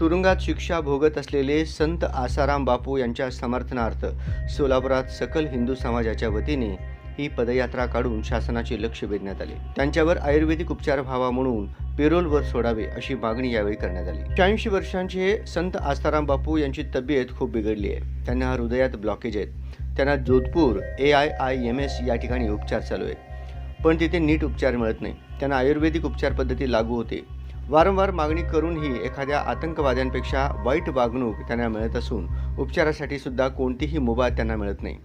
तुरुंगात शिक्षा भोगत असलेले संत आसाराम बापू यांच्या समर्थनार्थ सोलापुरात सकल हिंदू समाजाच्या वतीने ही पदयात्रा काढून शासनाचे लक्ष वेधण्यात आले. त्यांच्यावर आयुर्वेदिक उपचार व्हावा म्हणून पेरोलवर सोडावे अशी मागणी यावेळी करण्यात आली. शहाऐंशी वर्षांचे संत आसाराम बापू यांची तब्येत खूप बिघडली आहे. त्यांना हृदयात ब्लॉकेज आहेत. त्यांना Jodhpur A I I M S या ठिकाणी उपचार चालू आहे पण तिथे नीट उपचार मिळत नाही. त्यांना आयुर्वेदिक उपचार पद्धती लागू होते. वारंवार मागणी करूनही एखाद्या आतंकवाद्यांपेक्षा वाईट वागणूक त्यांना मिळत असून उपचारासाठी सुद्धा कोणतीही मुभा त्यांना मिळत नाही.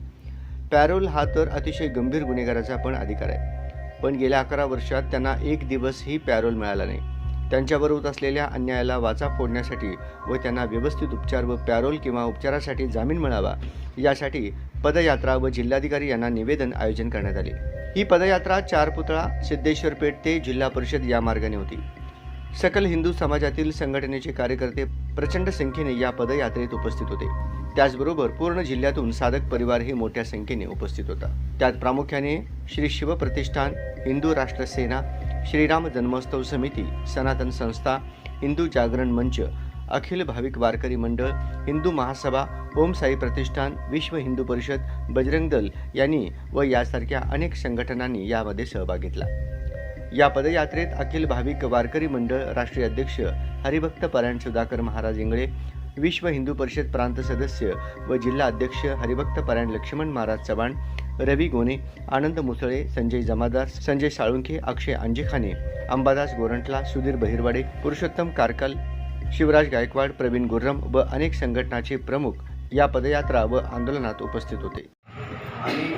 पॅरोल हा तर अतिशय गंभीर गुन्हेगाराचा पण अधिकार आहे. पण गेल्या अकरा वर्षात त्यांना एक दिवसही पॅरोल मिळाला नाही. त्यांच्यावर होत असलेल्या अन्यायाला वाचा फोडण्यासाठी व त्यांना व्यवस्थित उपचार व पॅरोल किंवा उपचारासाठी जामीन मिळावा यासाठी पदयात्रा व जिल्हाधिकारी यांना निवेदन आयोजन करण्यात आले. ही पदयात्रा चार पुतळा सिद्धेश्वर पेठ ते जिल्हा परिषद या मार्गाने होती. सकल हिंदू समाजातील संघटनेचे कार्यकर्ते प्रचंड संख्येने या पदयात्रेत उपस्थित होते. त्याचबरोबर पूर्ण जिल्ह्यातून साधक परिवारही मोठ्या संख्येने उपस्थित होता. त्यात प्रामुख्याने श्री शिवप्रतिष्ठान हिंदू राष्ट्र सेना श्रीराम जन्मोत्सव समिती सनातन संस्था हिंदू जागरण मंच अखिल भाविक वारकरी मंडळ हिंदू महासभा ओम साई प्रतिष्ठान विश्व हिंदू परिषद बजरंग दल यांनी व यासारख्या अनेक संघटनांनी यामध्ये सहभाग घेतला. या पदयात्रेत अखिल भाविक वारकरी मंडळ राष्ट्रीय अध्यक्ष हरिभक्त परायण सुधाकर महाराज इंगळे विश्व हिंदू परिषद प्रांत सदस्य व जिल्हा अध्यक्ष हरिभक्त परायण लक्ष्मण महाराज चव्हाण रवी गोने आनंद मुसळे संजय जमादार संजय साळुंखे अक्षय अंजेखाने अंबादास गोरंटला सुधीर बहिरवाडे पुरुषोत्तम कारकल शिवराज गायकवाड प्रवीण गुर्रम व अनेक संघटनाचे प्रमुख या पदयात्रा व आंदोलनात उपस्थित होते. आणि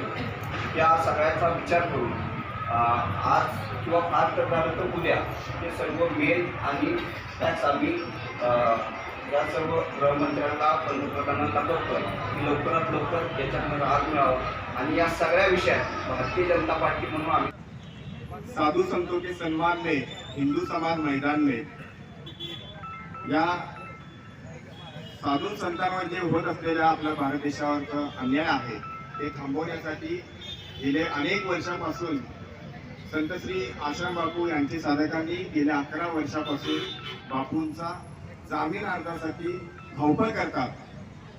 या सगळ्याचा विचार करून आज किंवा फार करणार तर उद्या. हे सर्व मेल आणि त्याच आम्ही या सर्व गृहमंत्र्यांना पंतप्रधानांना करतो की लवकरात लवकर याच्यामध्ये आज मिळावं आणि या सगळ्या विषयात भारतीय जनता पार्टी म्हणून आम्ही साधू संतों के सन्मान में हिंदू समाज मैदान में या साधू संतांवर जे होत असलेल्या आपल्या भारत देशावरचा अन्याय आहे ते थांबवण्यासाठी गेले अनेक वर्षापासून संत श्री आश्रम बापू यांचे साधकांनी गेल्या अकरा वर्षापासून बापूंचा जामीन अर्जासाठी धावपळ करतात.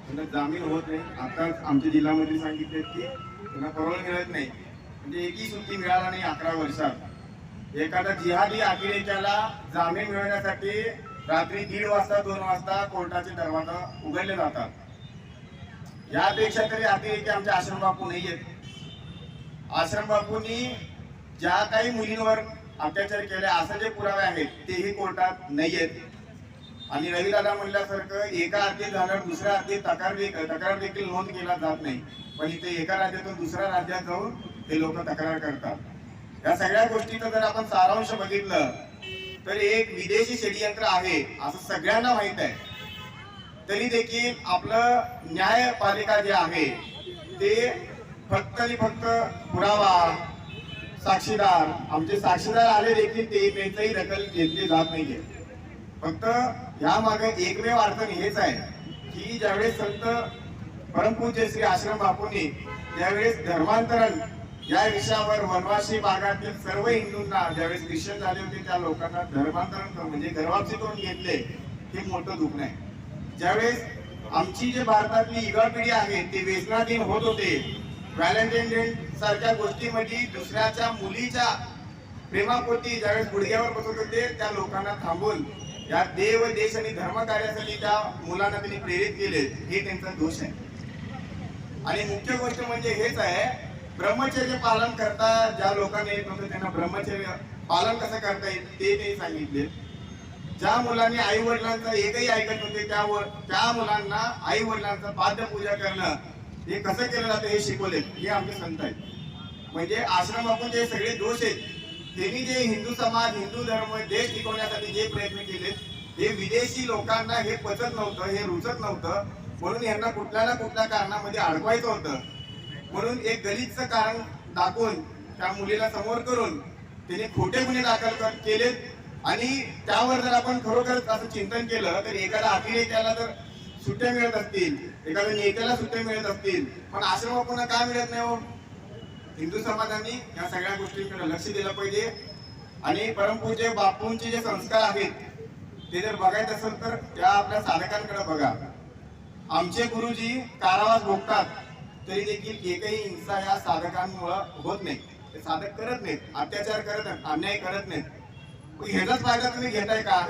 त्यांना जामीन होत नाही. आताच आमच्या जिल्ह्यामध्ये सांगितले की त्यांना परवान मिळत नाही. म्हणजे एकही सुट्टी मिळाला नाही अकरा वर्षात. एखादा जिहादी अतिरेक्याला जामीन मिळवण्यासाठी रात्री दीड वाजता दोन वाजता कोर्टाचे दरवाजा उघडले जातात. यापेक्षा तरी अतिरेकी आमच्या आश्रम बापू नाही आहेत आश्रम बापूंनी ज्या काही मुलींवर अत्याचार केले असे जे पुरावे आहेत तेही कोर्टात नाही आहेत आणि रविदादा म्हणल्यासारखं एका हत्येत झाल्यावर दुसऱ्या हत्येत तक्रार तक्रार देखील नोंद केला जात नाही. पण इथे एका राज्यातून दुसऱ्या राज्यात जाऊन हे लोक तक्रार करतात. या सगळ्या गोष्टीचं जर आपण सारांश बघितलं तर एक विदेशी षडयंत्र आहे असं सगळ्यांना माहीत आहे. तरी देखील आपलं न्यायपालिका जे आहे ते फक्त आणि फक्त पुरावा साक्षीदार. आमचे साक्षीदार आले देखील ते त्यांचाही दखल घेतली जात नाहीये. फक्त या मागे एकमेव अडचण हेच आहे की ज्यावेळेस संत परमपूज्य श्री आश्रम बापूंनी त्यावेळेस धर्मांतरण या विषयावर वनवासी भागातील सर्व हिंदूंना ज्यावेळेस ख्रिश्चन झाले होते त्या लोकांना धर्मांतरण करून म्हणजे गर्भापसी करून घेतले हे मोठं दुःख आहे ज्यावेळेस आमची जे भारतातली युवा पिढी आहे ते व्यसनाधीन होत होते व्हॅलेंटाईन डे सारख्या गोष्टीमध्ये दुसऱ्याच्या मुलीच्या प्रेमापोटी ज्यावेळेस गुडघ्यावर बसत होते त्या लोकांना थांबून या देव देश आणि धर्म कार्यासाठी त्या मुलांना त्यांनी प्रेरित केले. हे त्यांचा दोष आहे. आणि मुख्य गोष्ट म्हणजे हेच आहे ब्रह्मचर्य पालन करता ज्या लोकांना येत नव्हतं त्यांना ब्रह्मचर्य पालन कसं करता येईल ते ते सांगितले. ज्या मुलांनी आई वडिलांचं एकही ऐकत नव्हते त्या व- त्या मुलांना आई वडिलांचं पाद्यपूजा करणं हे कसं केलं जातं हे शिकवले हे आमचे संत आहेत. म्हणजे आश्रम आपण जे सगळे दोष आहेत त्यांनी जे हिंदू समाज हिंदू धर्म देश टिकवण्यासाठी जे प्रयत्न केले हे विदेशी लोकांना हे पचत नव्हतं हे रुचत नव्हतं. म्हणून यांना कुठल्या ना कुठल्या कारणामध्ये अडकवायचं होतं. म्हणून एक गलितचं कारण दाखवून त्या मुलीला समोर करून त्याने खोटे गुन्हे दाखल केले केलेत. आणि त्यावर जर आपण खरोखर असं चिंतन केलं तर एखादा अतिरेक्याला जर सुट्ट्या मिळत असतील. एखाद्या नेत्याला सुट्ट्या मिळत असतील. पण आश्रम पुन्हा काय मिळत नाही हो? हिंदू समाजाने या सगळ्या गोष्टींकडे लक्ष दिलं पाहिजे. आणि परमपूज्य बापूंचे जे संस्कार आहेत ते जर बघायचं असेल तर त्या आपल्या साधकांकडे बघा. आमचे गुरुजी कारावास भोगतात तरी देखील एकही हिंसा या साधकांमुळं होत नाही. ते साधक करत नाहीत अत्याचार करत नाहीत अन्याय करत नाहीत. ह्याचाच फायदा तुम्ही घेताय का?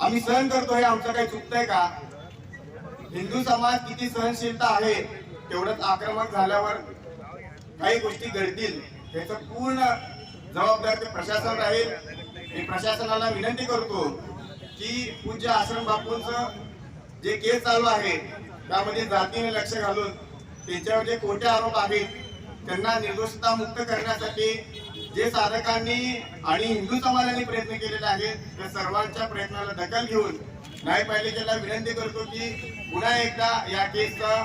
आम्ही सहन करतो हे आमचं काही चुकतंय का? हिंदू समाज किती सहनशीलता आहे तेवढंच आक्रमक झाल्यावर काही गोष्टी घडतील. त्याचं पूर्ण जबाबदार ते प्रशासन राहील. मी प्रशासनाला विनंती करतो की पूज्य आश्रम बापूंच जे केस चालू आहे त्यामध्ये जातीने लक्ष घालून त्यांच्यावर जे खोटे आरोप आहेत त्यांना निर्दोषता मुक्त करण्यासाठी जे साधकांनी आणि हिंदू समाजाने प्रयत्न केलेले आहेत त्या सर्वांच्या प्रयत्नाला दखल घेऊन न्यायपालिकेला विनंती करतो की पुन्हा एकदा या केसचा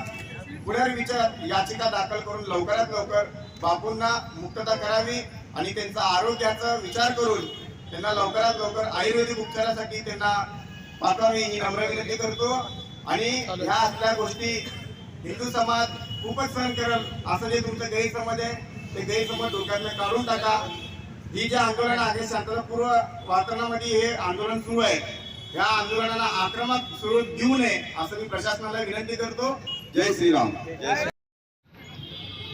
पुनर्विचार याचिका दाखल करून लवकरात लवकर बापूंना मुक्तता करावी आणि त्यांचा आरोग्याचा विचार करून त्यांना लवकरात लवकर आयुर्वेदिक उपचारासाठी त्यांना पाठवावी ही नम्र विनंती करतो. आणि ह्या असल्या गोष्टी हिंदू समाज खूपच सहन करेल असं जे तुमचं गैरसमज आहे ते गैरसमज डोक्यातनं काढून टाका. ही जे आंदोलन आहे शांततापूर्व वातावरणामध्ये हे आंदोलन सुरू आहे. या आंदोलनाला आक्रमक स्वरूप देऊ नये असं मी प्रशासनाला विनंती करतो. जय श्रीराम.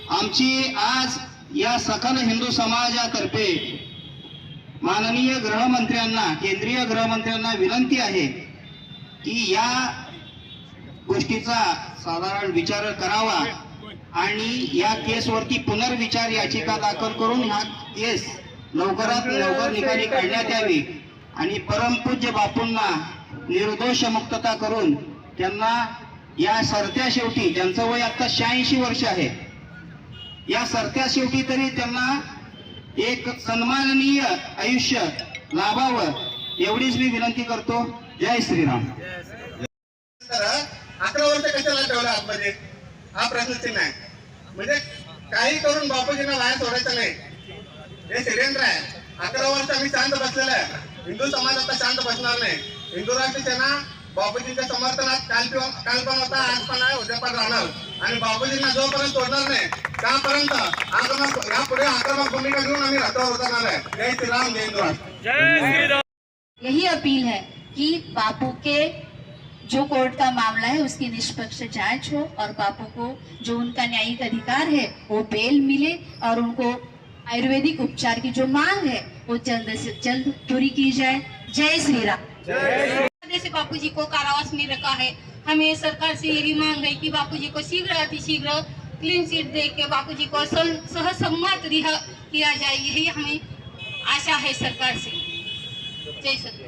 आमची आज या सकल हिंदू समाजातर्फे माननीय गृहमंत्र्यांना केंद्रीय गृहमंत्र्यांना विनंती आहे की या गोष्टीचा साधारण विचार करावा. आणि या केसवरती पुनर्विचार याचिका दाखल करून हा केस लवकरात लवकर निकाली काढण्यात यावी. आणि परमपूज्य बापूंना निर्दोष मुक्तता करून त्यांना या सरत्या शेवटी ज्यांचं वय आता शहाऐंशी वर्ष आहे या सरत्या शेवटी तरी त्यांना एक सन्माननीय आयुष्य लाभावं एवढीच मी विनंती करतो. जय श्रीराम. अकरा वर्ष कशाला ठेवलं आतमध्ये? हा प्रश्न चिन्ह आहे. म्हणजे काही करून बापूजींना बाहेर सोडायचं नाही. हे षडयंत्र आहे. अकरा वर्ष आम्ही शांत बसलेलं आहे. हिंदू समाज आता शांत बसणार नाही. हिंदू राष्ट्र सेना बापूजींच्या समर्थनात काल काल पण होता आज पण आहे उद्या पण राहणार. आणि बापूजींना जोपर्यंत सोडणार नाही त्यापर्यंत आक्रमक यापुढे आक्रमक भूमिका घेऊन आम्ही रथावर उतरणार आहे. जय श्रीराम जय हिंदू राष्ट्र. यही अपील है कि बापू के जो कोर्ट का मामला है उसकी निष्पक्ष जाँच हो और बापू को जो उनका न्यायिक अधिकार है वो बेल मिले और उनको आयुर्वेदिक उपचार की जो मांग है वो जल्द से जल्द पूरी की जाए। जय श्री राम। से बापूजी को कारावास में रखा है हमें सरकार से यही मांग है कि बापू जी को शीघ्र अतिशीघ्र क्लीन चिट दे के बापू जी को सहसम्मत रिहा किया जाए यही हमें आशा है सरकार से। जय सत